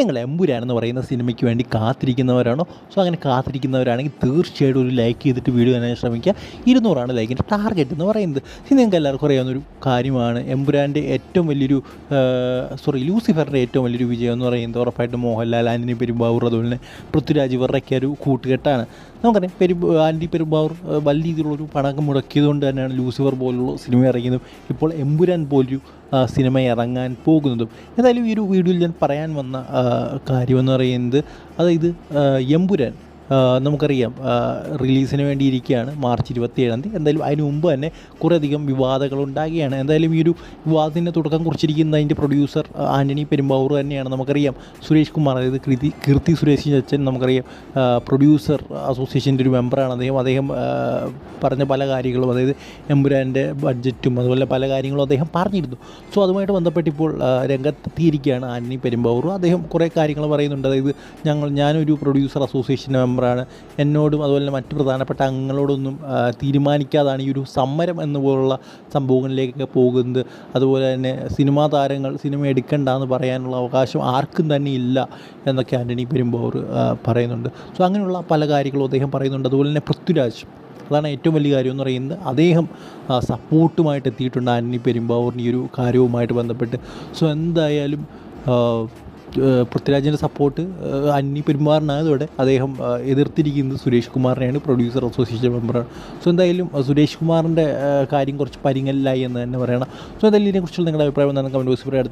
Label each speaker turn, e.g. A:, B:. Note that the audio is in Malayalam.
A: നിങ്ങൾ എമ്പുരാനെന്ന് പറയുന്ന സിനിമയ്ക്ക് വേണ്ടി കാത്തിരിക്കുന്നവരാണോ? സോ അങ്ങനെ കാത്തിരിക്കുന്നവരാണെങ്കിൽ തീർച്ചയായിട്ടും ഒരു ലൈക്ക് ചെയ്തിട്ട് വീഡിയോ തന്നെ ശ്രമിക്കുക. ഇരുന്നൂറാണ് ലൈക്കിന്റെ ടാർഗറ്റ് എന്ന് പറയുന്നത്. ഇനി നിങ്ങൾക്ക് എല്ലാവർക്കും അറിയാവുന്നൊരു കാര്യമാണ്. എമ്പുരാന്റെ ഏറ്റവും വലിയൊരു സോറി ലൂസിഫറിന്റെ ഏറ്റവും വലിയൊരു വിജയം എന്ന് പറയുന്നത് ഉറപ്പായിട്ടും മോഹൻലാൽ ആന്റണി പെരുമ്പാവൂർ അതുപോലെ തന്നെ പൃഥ്വിരാജ് ഇവരുടെയൊക്കെ ഒരു കൂട്ടുകെട്ടാണ്. നമുക്കറിയാം പെരു ആന്റി പെരുമ്പാവൂർ വലിയ രീതിയിലുള്ളൊരു പടക്കം മുടക്കിയതുകൊണ്ട് തന്നെയാണ് ലൂസിഫർ പോലുള്ള സിനിമ ഇറങ്ങിയതും ഇപ്പോൾ എമ്പുരാൻ പോലൊരു സിനിമ ഇറങ്ങാൻ പോകുന്നതും. എന്തായാലും ഈ ഒരു വീഡിയോയിൽ ഞാൻ പറയാൻ വന്ന കാര്യമെന്ന് പറയുന്നത് അതായത് എമ്പുരാൻ. നമുക്കറിയാം റിലീസിന് വേണ്ടി ഇരിക്കുകയാണ് മാർച്ച് ഇരുപത്തി ഏഴാം തീയതി. എന്തായാലും അതിന് മുമ്പ് തന്നെ കുറേയധികം വിവാദങ്ങൾ ഉണ്ടാകുകയാണ് എന്തായാലും ഈ ഒരു വിവാദത്തിന് തുടക്കം കുറിച്ചിരിക്കുന്ന അതിന്റെ പ്രൊഡ്യൂസർ ആന്റണി പെരുമ്പാവൂർ തന്നെയാണ് നമുക്കറിയാം. സുരേഷ് കുമാർ അതായത് കൃതി കീർത്തി സുരേഷ് അച്ഛൻ നമുക്കറിയാം പ്രൊഡ്യൂസർ അസോസിയേഷന്റെ ഒരു മെമ്പറാണ് അദ്ദേഹം അദ്ദേഹം പറഞ്ഞ പല കാര്യങ്ങളും അതായത് എമ്പുരാന്റെ ബഡ്ജറ്റും അതുപോലെ പല കാര്യങ്ങളും അദ്ദേഹം പറഞ്ഞിരുന്നു. സോ അതുമായിട്ട് ബന്ധപ്പെട്ടിപ്പോൾ രംഗത്തെത്തിയിരിക്കുകയാണ് ആന്റണി പെരുമ്പാവൂർ. അദ്ദേഹം കുറേ കാര്യങ്ങൾ പറയുന്നുണ്ട്. അതായത് ഞങ്ങൾ ഞാനൊരു പ്രൊഡ്യൂസർ അസോസിയേഷൻ മെമ്പറാണ് എന്നോടും അതുപോലെ തന്നെ മറ്റ് പ്രധാനപ്പെട്ട അംഗങ്ങളോടൊന്നും തീരുമാനിക്കാതാണ് ഈ ഒരു സമരം എന്നുപോലുള്ള സംഭവങ്ങളിലേക്കൊക്കെ പോകുന്നത്. അതുപോലെ തന്നെ സിനിമാ താരങ്ങൾ സിനിമ എടുക്കണ്ട എന്ന് പറയാനുള്ള അവകാശം ആർക്കും തന്നെ ഇല്ല എന്നൊക്കെ ആന്റണി പെരുമ്പോർ പറയുന്നുണ്ട്. സോ അങ്ങനെയുള്ള പല കാര്യങ്ങളും അദ്ദേഹം പറയുന്നുണ്ട്. അതുപോലെ തന്നെ പൃഥ്വിരാജ് അതാണ് ഏറ്റവും വലിയ കാര്യം എന്ന് പറയുന്നത്. അദ്ദേഹം സപ്പോർട്ടുമായിട്ട് എത്തിയിട്ടുണ്ട് ആന്റണി പെരുമ്പാവൂറിന്റെ ഈ ഒരു കാര്യവുമായിട്ട് ബന്ധപ്പെട്ട്. സോ എന്തായാലും പൃഥ്വിരാജിന്റെ സപ്പോർട്ട് അന്നി പെരുമാറിനായതോടെ അദ്ദേഹം എതിർത്തിരിക്കുന്നത് സുരേഷ് കുമാറിനെയാണ് പ്രൊഡ്യൂസർ അസോസിയേഷൻ മെമ്പറാണ് സോ എന്തായാലും സുരേഷ് കുമാറിന്റെ കാര്യം കുറച്ച് പരിങ്ങലിലായി എന്ന് തന്നെ പറയണം. സോ എന്തായാലും ഇതിനെക്കുറിച്ചുള്ള നിങ്ങളുടെ അഭിപ്രായം എന്താണെന്ന് കമന്റ് ബോക്സിൽ പറയാം.